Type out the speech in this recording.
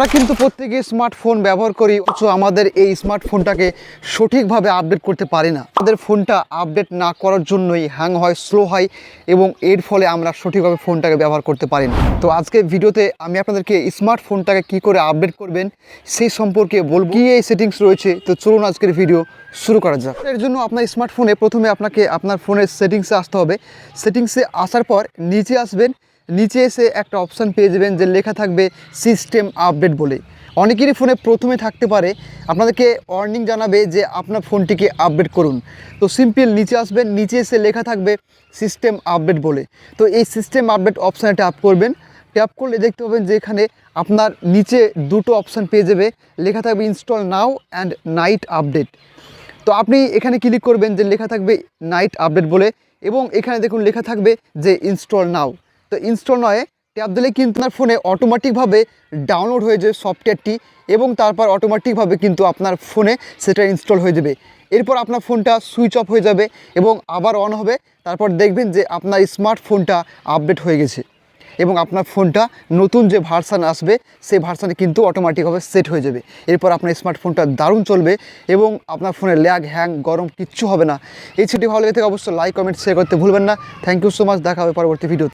আমরা কিন্তু প্রত্যেকে স্মার্টফোন ব্যবহার করি, অথচ আমাদের এই স্মার্টফোনটাকে সঠিকভাবে আপডেট করতে পারি না। আমাদের ফোনটা আপডেট না করার জন্যই হ্যাং হয় স্লো হয়, এবং এর ফলে আমরা সঠিকভাবে ফোনটাকে ব্যবহার করতে পারি না। তো আজকে ভিডিওতে আমি আপনাদেরকে স্মার্টফোনটাকে কি করে আপডেট করবেন, সেই সম্পর্কে বলব। কি এই সেটিংস রয়েছে? তো চলুন আজকের ভিডিও শুরু করা যাক। এর জন্য আপনার স্মার্টফোনে প্রথমে আপনাকে আপনার ফোনের সেটিংসে আসতে হবে। সেটিংসে আসার পর নিচে আসবেন নিচে এসে একটা অপশান পেয়ে যাবেন যে লেখা থাকবে সিস্টেম আপডেট বলে। অনেকেরই ফোনে প্রথমে থাকতে পারে, আপনাদেরকে ওয়ার্নিং জানাবে যে আপনার ফোনটিকে আপডেট করুন। তো সিম্পল নিচে আসবেন, নিচে এসে লেখা থাকবে সিস্টেম আপডেট বলে। তো এই সিস্টেম আপডেট অপশানে ট্যাপ করবেন। ট্যাপ করলে দেখতে পাবেন যে এখানে আপনার নিচে দুটো অপশান পেয়ে যাবে। লেখা থাকবে install now and night update তো আপনি এখানে ক্লিক করবেন যে লেখা থাকবে নাইট আপডেট বলে এবং এখানে দেখুন লেখা থাকবে যে ইনস্টল নাও তো ইনস্টল নয় ট্যাপ দিলে কিন্তু আপনার ফোনে অটোমেটিকভাবে ডাউনলোড হয়ে যাবে সফটওয়্যারটি এবং তারপর অটোমেটিকভাবে কিন্তু আপনার ফোনে সেটা ইনস্টল হয়ে যাবে। এরপর আপনার ফোনটা সুইচ অফ হয়ে যাবে এবং আবার অন হবে। তারপর দেখবেন যে আপনার স্মার্টফোনটা আপডেট হয়ে গেছে এবং আপনার ফোনটা নতুন যে ভার্সান আসবে, সেই ভার্সানে কিন্তু অটোমেটিকভাবে সেট হয়ে যাবে। এরপর আপনার স্মার্টফোনটা দারুণ চলবে এবং আপনার ফোনে ল্যাগ হ্যাং গরম কিচ্ছু হবে না। এই ছুটি ভালো লেগে থেকে অবশ্যই লাইক কমেন্ট শেয়ার করতে ভুলবেন না। থ্যাংক ইউ সো মাচ দেখা হবে পরবর্তী ভিডিও